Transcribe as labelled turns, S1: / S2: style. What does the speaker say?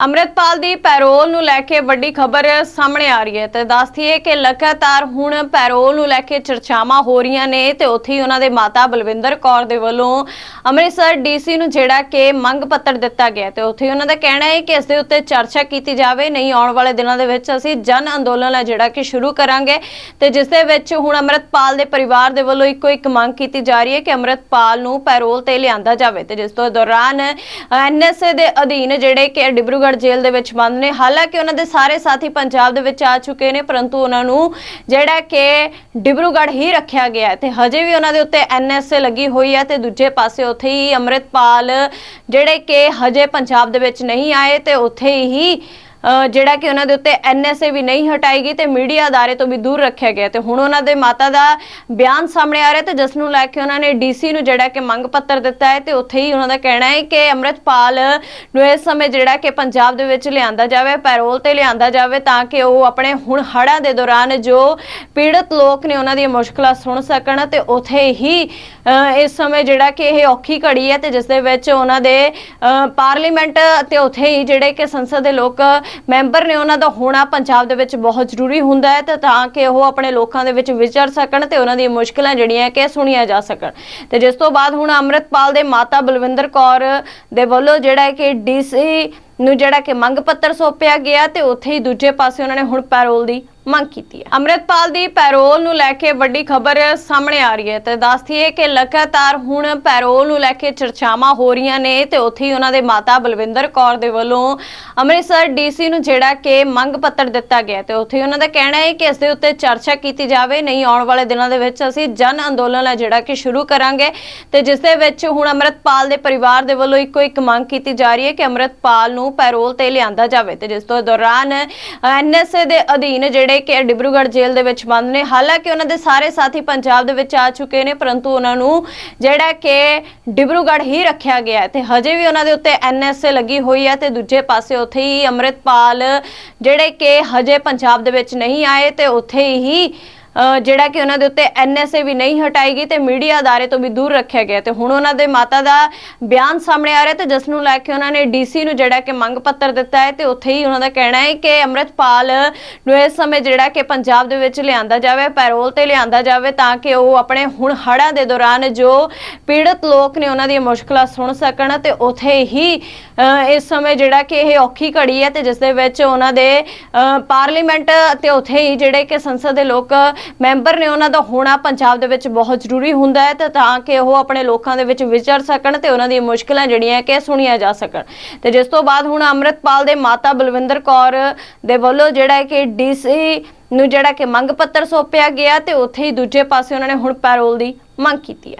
S1: ਅੰਮ੍ਰਿਤਪਾਲ ਦੀ parole ਨੂੰ ਲੈ ਕੇ ਵੱਡੀ ਖਬਰ ਸਾਹਮਣੇ ਆ ਰਹੀ ਹੈ ਤੇ ਦੱਸਦੀਏ ਕਿ ਲਗਾਤਾਰ ਹੁਣ ਪੈਰੋਲ ਨੂੰ ਲੈ ਕੇ ਚਰਚਾਵਾਂ ਹੋ ਰਹੀਆਂ ਨੇ ਤੇ ਉੱਥੇ ਹੀ ਉਹਨਾਂ ਦੇ ਮਾਤਾ ਬਲਵਿੰਦਰ ਕੌਰ ਦੇ ਵੱਲੋਂ ਅੰਮ੍ਰਿਤਸਰ ਡੀਸੀ ਨੂੰ ਜਿਹੜਾ ਕਿ ਮੰਗ ਪੱਤਰ ਦਿੱਤਾ ਗਿਆ ਤੇ ਉੱਥੇ ਉਹਨਾਂ ਦਾ ਕਹਿਣਾ ਹੈ ਕਿ ਇਸ ਦੇ ਉੱਤੇ ਚਰਚਾ ਕੀਤੀ ਜਾਵੇ, ਨਹੀਂ ਆਉਣ ਵਾਲੇ ਦਿਨਾਂ ਦੇ ਵਿੱਚ ਅਸੀਂ ਜਨ ਅੰਦੋਲਨ ਹੈ ਜਿਹੜਾ ਕਿ ਸ਼ੁਰੂ ਕਰਾਂਗੇ ਤੇ ਜਿਸ ਦੇ ਵਿੱਚ ਹੁਣ ਅੰਮ੍ਰਿਤਪਾਲ ਦੇ ਪਰਿਵਾਰ ਦੇ ਵੱਲੋਂ ਇੱਕੋ ਇੱਕ ਮੰਗ ਕੀਤੀ ਜਾ ਰਹੀ ਹੈ ਕਿ ਅੰਮ੍ਰਿਤਪਾਲ ਨੂੰ ਪੈਰੋਲ ਤੇ ਲਿਆਂਦਾ ਜਾਵੇ ਤੇ ਜਿਸ ਤੋਂ ਦੌਰਾਨ ਐਨਐਸਏ ਦੇ ਅਧੀਨ ਜਿਹੜੇ ਕਿ ਡਿਬਰੂਗੜ੍ਹ ਜੇਲ੍ਹ ਦੇ ਵਿੱਚ ਬੰਦ ਨੇ। ਹਾਲਾਂਕਿ ਉਹਨਾਂ ਦੇ ਸਾਰੇ ਸਾਥੀ ਪੰਜਾਬ ਦੇ ਵਿੱਚ ਆ ਚੁੱਕੇ ਨੇ, ਪਰੰਤੂ ਉਹਨਾਂ ਨੂੰ ਜਿਹੜਾ ਕਿ ਡਿਬਰੂਗੜ੍ਹ ਹੀ ਰੱਖਿਆ ਗਿਆ ਤੇ ਹਜੇ ਵੀ ਉਹਨਾਂ ਦੇ ਉੱਤੇ ਐਨਐਸਏ ਲੱਗੀ ਹੋਈ ਹੈ ਤੇ ਦੂਜੇ ਪਾਸੇ ਉੱਥੇ ਹੀ ਅੰਮ੍ਰਿਤਪਾਲ ਜਿਹੜੇ ਕਿ ਹਜੇ ਪੰਜਾਬ ਦੇ ਵਿੱਚ ਨਹੀਂ ਆਏ ਤੇ ਉੱਥੇ ਹੀ ਜਿਹੜਾ ਕਿ ਉਹਨਾਂ ਦੇ ਉੱਤੇ ਐਨਐਸਏ ਵੀ ਨਹੀਂ ਹਟਾਈ ਗਈ ਤੇ ਮੀਡੀਆ ਅਦਾਰੇ ਤੋਂ ਵੀ ਦੂਰ ਰੱਖਿਆ ਗਿਆ ਤੇ ਹੁਣ ਉਹਨਾਂ ਦੇ ਮਾਤਾ ਦਾ ਬਿਆਨ ਸਾਹਮਣੇ ਆ ਰਿਹਾ ਤੇ ਜਿਸ ਨੂੰ ਲੈ ਕੇ ਉਹਨਾਂ ਨੇ ਡੀਸੀ ਨੂੰ ਜਿਹੜਾ ਕਿ ਮੰਗ ਪੱਤਰ ਦਿੱਤਾ ਹੈ ਤੇ ਉੱਥੇ ਹੀ ਉਹਨਾਂ ਦਾ ਕਹਿਣਾ ਹੈ ਕਿ ਅੰਮ੍ਰਿਤਪਾਲ ਨੂੰ ਇਸ ਸਮੇਂ ਜਿਹੜਾ ਕਿ ਪੰਜਾਬ ਦੇ ਵਿੱਚ ਲਿਆਂਦਾ ਜਾਵੇ, ਪੈਰੋਲ ਤੇ ਲਿਆਂਦਾ ਜਾਵੇ ਤਾਂ ਕਿ ਉਹ ਆਪਣੇ ਹੁਣ ਹੜ੍ਹਾਂ ਦੇ ਦੌਰਾਨ ਜੋ ਪੀੜਤ ਲੋਕ ਨੇ ਉਹਨਾਂ ਦੀਆਂ ਮੁਸ਼ਕਲਾਂ ਸੁਣ ਸਕਣ ਤੇ ਉੱਥੇ ਹੀ ਇਸ ਸਮੇਂ ਜਿਹੜਾ ਕਿ ਇਹ ਔਖੀ ਘੜੀ ਹੈ ਤੇ ਜਿਸ ਦੇ ਵਿੱਚ ਉਹਨਾਂ ਦੇ ਪਾਰਲੀਮੈਂਟ ਤੇ ਉੱਥੇ ਹੀ ਜਿਹੜੇ ਕਿ ਸੰਸਦ ਦੇ ਲੋਕ ਮੈਂਬਰ ਨੇ ਉਹਨਾਂ ਦਾ ਹੋਣਾ ਪੰਜਾਬ ਦੇ ਵਿੱਚ ਬਹੁਤ ਜ਼ਰੂਰੀ ਹੁੰਦਾ ਹੈ ਤਾਂ ਕਿ ਉਹ ਆਪਣੇ ਲੋਕਾਂ ਦੇ ਵਿੱਚ ਵਿਚਰ ਸਕਣ ਤੇ ਉਹਨਾਂ ਦੀਆਂ ਮੁਸ਼ਕਲਾਂ ਜਿਹੜੀਆਂ ਕਿ ਸੁਣੀਆਂ ਜਾ ਸਕਣ। ਤੇ ਜਿਸ ਤੋਂ ਬਾਅਦ ਹੁਣ ਅੰਮ੍ਰਿਤਪਾਲ ਦੇ ਮਾਤਾ ਬਲਵਿੰਦਰ ਕੌਰ ਦੇ ਵੱਲੋਂ ਜਿਹੜਾ ਹੈ ਕਿ ਡੀਸੀ ਨੂੰ ਜਿਹੜਾ ਕਿ ਮੰਗ ਪੱਤਰ ਸੌਂਪਿਆ ਗਿਆ ਤੇ ਉੱਥੇ ਹੀ ਦੂਜੇ ਪਾਸੇ ਉਹਨਾਂ ਨੇ ਹੁਣ ਪੈਰੋਲ ਦੀ ਮੰਗ ਕੀਤੀ ਹੈ। ਅੰਮ੍ਰਿਤਪਾਲ ਦੀ ਪੈਰੋਲ ਨੂੰ ਲੈ ਕੇ ਵੱਡੀ ਖਬਰ ਸਾਹਮਣੇ ਆ ਰਹੀ ਹੈ ਤੇ ਦੱਸਦੀ ਹੈ ਕਿ ਲਗਾਤਾਰ ਹੁਣ ਪੈਰੋਲ ਨੂੰ ਲੈ ਕੇ ਚਰਚਾਵਾਂ ਹੋ ਰਹੀਆਂ ਨੇ ਤੇ ਉੱਥੇ ਹੀ ਉਹਨਾਂ ਦੇ ਮਾਤਾ ਬਲਵਿੰਦਰ ਕੌਰ ਦੇ ਵੱਲੋਂ ਅੰਮ੍ਰਿਤਸਰ ਡੀਸੀ ਨੂੰ ਜਿਹੜਾ ਕਿ ਮੰਗ ਪੱਤਰ ਦਿੱਤਾ ਗਿਆ ਤੇ ਉੱਥੇ ਉਹਨਾਂ ਦਾ ਕਹਿਣਾ ਹੈ ਕਿ ਇਸ ਦੇ ਉੱਤੇ ਚਰਚਾ ਕੀਤੀ ਜਾਵੇ, ਨਹੀਂ ਆਉਣ ਵਾਲੇ ਦਿਨਾਂ ਦੇ ਵਿੱਚ ਅਸੀਂ ਜਨ ਅੰਦੋਲਨ ਹੈ ਜਿਹੜਾ ਕਿ ਸ਼ੁਰੂ ਕਰਾਂਗੇ ਤੇ ਜਿਸ ਦੇ ਵਿੱਚ ਹੁਣ ਅੰਮ੍ਰਿਤਪਾਲ ਦੇ ਪਰਿਵਾਰ ਦੇ ਵੱਲੋਂ ਇੱਕੋ ਇੱਕ ਮੰਗ ਕੀਤੀ ਜਾ ਰਹੀ ਹੈ ਕਿ ਅੰਮ੍ਰਿਤਪਾਲ ਨੂੰ ਪੈਰੋਲ ਤੇ ਲਿਆਂਦਾ ਜਾਵੇ ਤੇ ਜਿਸ ਤੋਂ ਦੌਰਾਨ ਐਨਐਸਏ ਦੇ ਅਧੀਨ ਜਿਹੜੇ ਕਿ ਡਿਬਰੂਗੜ੍ਹ ਜੇਲ੍ਹ ਦੇ ਵਿੱਚ ਬੰਦ ਨੇ। ਹਾਲਾਂਕਿ ਉਹਨਾਂ ਦੇ ਸਾਰੇ ਸਾਥੀ ਪੰਜਾਬ ਦੇ ਵਿੱਚ ਆ ਚੁੱਕੇ ਨੇ, ਪਰੰਤੂ ਉਹਨਾਂ ਨੂੰ ਜਿਹੜਾ ਕਿ ਡਿਬਰੂਗੜ੍ਹ ਹੀ ਰੱਖਿਆ ਗਿਆ ਤੇ ਹਜੇ ਵੀ ਉਹਨਾਂ ਦੇ ਉੱਤੇ ਐਨਐਸਏ ਲੱਗੀ ਹੋਈ ਹੈ ਤੇ ਦੂਜੇ ਪਾਸੇ ਉੱਥੇ ਹੀ ਅੰਮ੍ਰਿਤਪਾਲ ਜਿਹੜੇ ਕਿ ਹਜੇ ਪੰਜਾਬ ਦੇ ਵਿੱਚ ਨਹੀਂ ਆਏ ਤੇ ਉੱਥੇ ਹੀ ਜਿਹੜਾ ਕਿ ਉਹਨਾਂ ਦੇ ਉੱਤੇ ਐਨਐਸਏ ਵੀ ਨਹੀਂ ਹਟਾਈ ਗਈ ਤੇ ਮੀਡੀਆ ਅਦਾਰੇ ਤੋਂ ਵੀ ਦੂਰ ਰੱਖਿਆ ਗਿਆ ਤੇ ਹੁਣ ਉਹਨਾਂ ਦੇ ਮਾਤਾ ਦਾ ਬਿਆਨ ਸਾਹਮਣੇ ਆ ਰਿਹਾ ਤੇ ਜਿਸ ਨੂੰ ਲੈ ਕੇ ਉਹਨਾਂ ਨੇ ਡੀਸੀ ਨੂੰ ਜਿਹੜਾ ਕਿ ਮੰਗ ਪੱਤਰ ਦਿੱਤਾ ਹੈ ਤੇ ਉੱਥੇ ਹੀ ਉਹਨਾਂ ਦਾ ਕਹਿਣਾ ਹੈ ਕਿ ਅੰਮ੍ਰਿਤਪਾਲ ਨੂੰ ਇਸ ਸਮੇਂ ਜਿਹੜਾ ਕਿ ਪੰਜਾਬ ਦੇ ਵਿੱਚ ਲਿਆਂਦਾ ਜਾਵੇ, ਪੈਰੋਲ ਤੇ ਲਿਆਂਦਾ ਜਾਵੇ ਤਾਂ ਕਿ ਉਹ ਆਪਣੇ ਹੁਣ ਹੜ੍ਹਾਂ ਦੇ ਦੌਰਾਨ ਜੋ ਪੀੜਤ ਲੋਕ ਨੇ ਉਹਨਾਂ ਦੀਆਂ ਮੁਸ਼ਕਲਾਂ ਸੁਣ ਸਕਣ ਤੇ ਉੱਥੇ ਹੀ ਇਸ ਸਮੇਂ ਜਿਹੜਾ ਕਿ ਇਹ ਔਖੀ ਘੜੀ ਹੈ ਤੇ ਜਿਸ ਦੇ ਵਿੱਚ ਉਹਨਾਂ ਦੇ ਪਾਰਲੀਮੈਂਟ ਤੇ ਉੱਥੇ ਹੀ ਜਿਹੜੇ ਕਿ ਸੰਸਦ ਦੇ ਲੋਕ ਮੈਂਬਰ ਨੇ ਉਹਨਾਂ ਦਾ ਹੋਣਾ ਪੰਜਾਬ ਦੇ ਵਿੱਚ ਬਹੁਤ ਜ਼ਰੂਰੀ ਹੁੰਦਾ ਹੈ ਤੇ ਤਾਂ ਕਿ ਉਹ ਆਪਣੇ ਲੋਕਾਂ ਦੇ ਵਿੱਚ ਵਿਚਰ ਸਕਣ ਤੇ ਉਹਨਾਂ ਦੀਆਂ ਮੁਸ਼ਕਲਾਂ ਜਿਹੜੀਆਂ ਕਿ ਸੁਣੀਆਂ ਜਾ ਸਕਣ। ਤੇ ਜਿਸ ਤੋਂ ਬਾਅਦ ਹੁਣ ਅੰਮ੍ਰਿਤਪਾਲ ਦੇ ਮਾਤਾ ਬਲਵਿੰਦਰ ਕੌਰ ਦੇ ਵੱਲੋਂ ਜਿਹੜਾ ਹੈ ਕਿ ਡੀਸੀ ਨੂੰ ਜਿਹੜਾ ਕਿ ਮੰਗ ਪੱਤਰ ਸੌਂਪਿਆ ਗਿਆ ਤੇ ਉੱਥੇ ਹੀ ਦੂਜੇ ਪਾਸੇ ਉਹਨਾਂ ਨੇ ਹੁਣ ਪੈਰੋਲ ਦੀ ਮੰਗ ਕੀਤੀ ਹੈ।